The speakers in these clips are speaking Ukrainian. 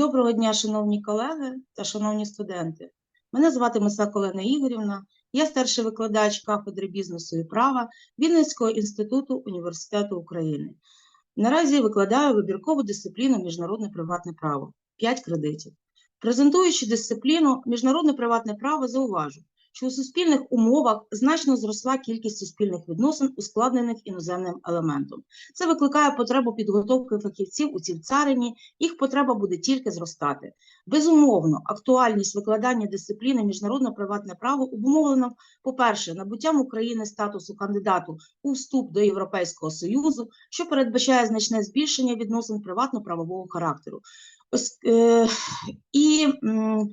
Доброго дня, шановні колеги та шановні студенти. Мене звати Мисак Олена Ігорівна, я старший викладач кафедри бізнесу і права Вінницького інституту університету України. Наразі викладаю вибіркову дисципліну міжнародне приватне право 5 кредитів. Презентуючи дисципліну міжнародне приватне право, зауважу, що у суспільних умовах значно зросла кількість суспільних відносин, ускладнених іноземним елементом. Це викликає потребу підготовки фахівців у цій царині, їх потреба буде тільки зростати. Безумовно, актуальність викладання дисципліни міжнародне приватне право обумовлена, по-перше, набуттям України статусу кандидату у вступ до Європейського Союзу, що передбачає значне збільшення відносин приватно-правового характеру. Ос- е, І, м,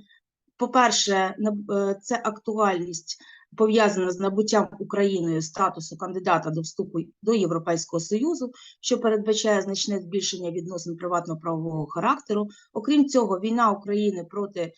по-перше, е, це актуальність пов'язана з набуттям Україною статусу кандидата до вступу до Європейського Союзу, що передбачає значне збільшення відносин приватно-правового характеру. Окрім цього, війна України проти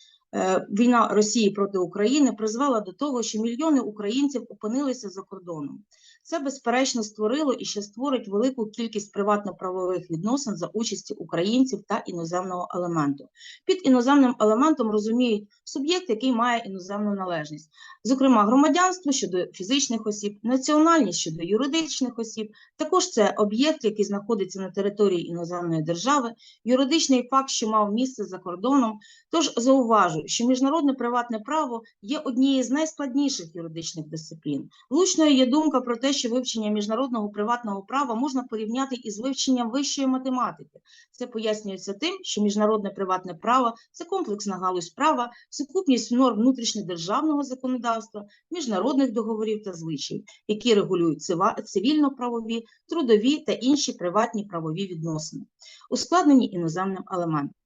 війна Росії проти України призвела до того, що мільйони українців опинилися за кордоном. Це безперечно створило і ще створить велику кількість приватно-правових відносин за участі українців та іноземного елементу. Під іноземним елементом розуміють суб'єкт, який має іноземну належність, зокрема громадянство щодо фізичних осіб, національність щодо юридичних осіб. Також це об'єкт, який знаходиться на території іноземної держави, юридичний факт, що мав місце за кордоном. Тож зауважу, що міжнародне приватне право є однією з найскладніших юридичних дисциплін. Влучною є думка про те, що вивчення міжнародного приватного права можна порівняти із вивченням вищої математики. Це пояснюється тим, що міжнародне приватне право це комплексна галузь права, сукупність норм внутрішньодержавного законодавства, міжнародних договорів та звичаїв, які регулюють цивільно-правові, трудові та інші приватні правові відносини, ускладнені іноземним елементом.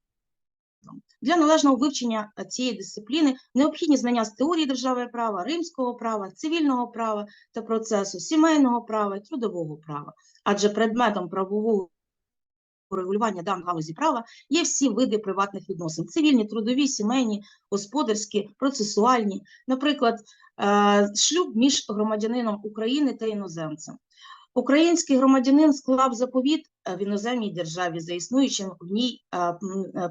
Для належного вивчення е, цієї дисципліни необхідні знання з теорії держави права, римського права, цивільного права та процесу, сімейного права і трудового права, адже предметом правового регулювання дан галузі права є всі види приватних відносин: цивільні, трудові, сімейні, господарські, процесуальні, наприклад, е, шлюб між громадянином України та іноземцем. Український громадянин склав заповіт е, в іноземній державі за існуючим в ній е, е,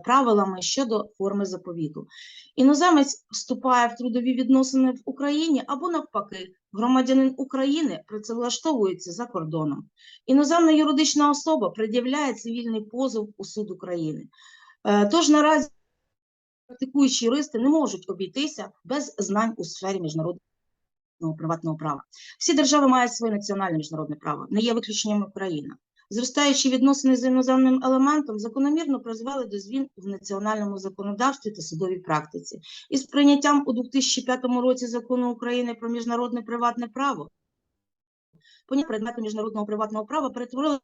правилами щодо форми заповіту. Іноземець вступає в трудові відносини в Україні або навпаки, громадянин України працевлаштовується за кордоном. Іноземна юридична особа пред'являє цивільний позов у суд України. Тож наразі практикуючі юристи не можуть обійтися без знань у сфері міжнародного приватного права. Всі держави мають своє національне міжнародне право, не є виключенням Україна. Зростаючі відносини з іноземним елементом закономірно призвели до змін в національному законодавстві та судовій практиці. Із прийняттям у 2005 році закону України про міжнародне приватне право поняття предмету міжнародного приватного права перетворилось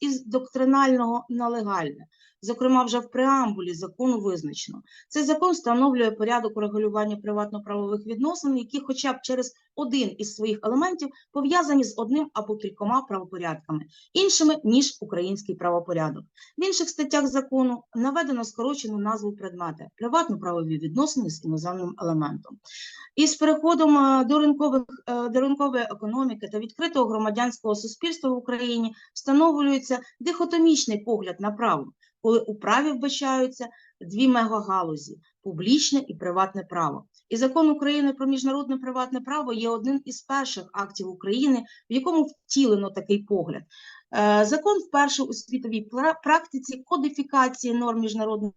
із доктринального на легальне. Зокрема, вже в преамбулі закону визначено. Цей закон встановлює порядок регулювання приватно-правових відносин, які хоча б через один із своїх елементів пов'язані з одним або кількома правопорядками, іншими, ніж український правопорядок. В інших статтях закону наведено скорочену назву предмета приватно-правові відносини з іноземним елементом. Із переходом е, до ринкових е, до ринкової економіки та відкритого громадянського суспільства в Україні встановлюється дихотомічний погляд на право, коли у праві вбачаються дві мегагалузі публічне і приватне право. І закон України про міжнародне приватне право є одним із перших актів України, в якому втілено такий погляд. Е, Закон вперше у світовій практиці кодифікації норм міжнародного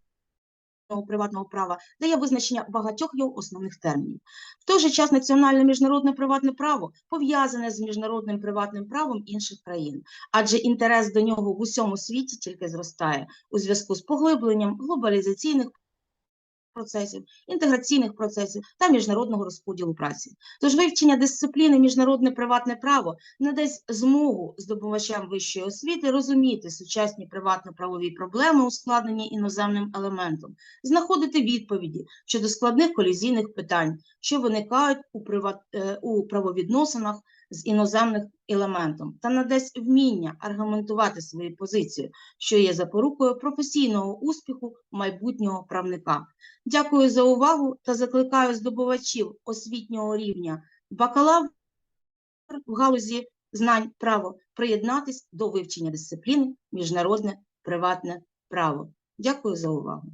приватного права дає визначення багатьох його основних термінів. В той же час національне міжнародне приватне право пов'язане з міжнародним приватним правом інших країн, адже інтерес до нього в усьому світі тільки зростає у зв'язку з поглибленням глобалізаційних процесів, інтеграційних процесів та міжнародного розподілу праці. Тож вивчення дисципліни міжнародне приватне право надасть змогу здобувачам вищої освіти розуміти сучасні приватно-правові проблеми, ускладнені іноземним елементом, знаходити відповіді щодо складних колізійних питань, що виникають у, приват... е, у правовідносинах з іноземним елементом, та надасть вміння аргументувати свою позицію, що є запорукою професійного успіху майбутнього правника. Дякую за увагу та закликаю здобувачів освітнього рівня бакалавр в галузі знань право приєднатись до вивчення дисципліни міжнародне приватне право. Дякую за увагу.